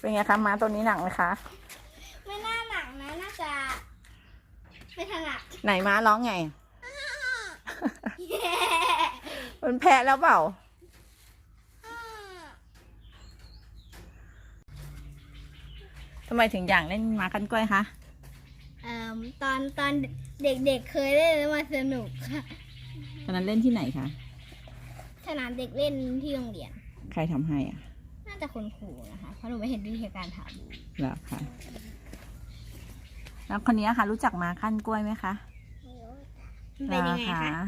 เป็นไงคะม้าตัวนี้หนักไหมคะ ไม่น่าหนักนะน่าจะไม่ถนัดไหนม้าร้องไง มันแพ้แล้วเปล่า ทำไมถึงอยากเล่นม้ากันกล้วยคะ เอ่อตอนตอนเด็กๆเคยเล่นแล้วมันสนุกค่ะตอนนั้นเล่นที่ไหนคะ สนามเด็กเล่นที่โรงเรียน ใครทำให้อะน่า จะคนครูนะคะ เพราะหนูไม่เห็นวิธีการทเหรอคะแล้วคนนี้ค่ะ รู้จักม้าขั้นกล้วยไหมคะำเป็นยังไงหรอคะ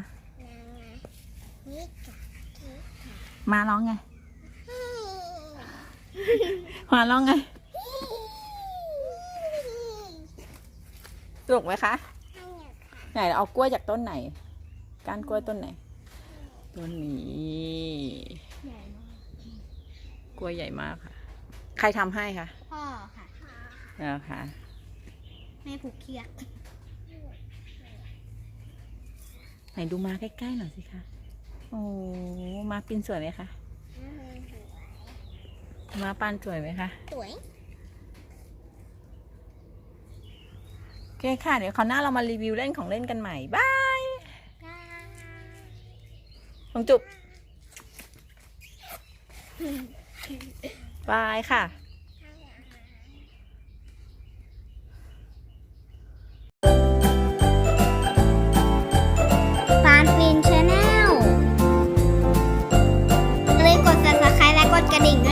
ม้าร้องไงม้าร้องไงสนุกไหมคะ ไหนเอากล้วยจากต้นไหนก้านกล้วยต้นไหน ต้นนี้ ใหญ่มากก ล้วยใหญ่มากค่ะ ใครทำให้คะพ่อค่ะ แล้วค่ะ แม่ผูกเคียกไหนดูมาใกล้ๆหน่อยสิคะ โอ้มาปินสวยไหมคะมาปันสวยไหมคะ สวย โอเคค่ะ เดี๋ยวคราวหน้าเรามารีวิวเล่นของเล่นกันใหม่บายลงจุบ บายค่ะฟานฟินชาแนลอย่กด subscribe และกดกระดิ่งด้วย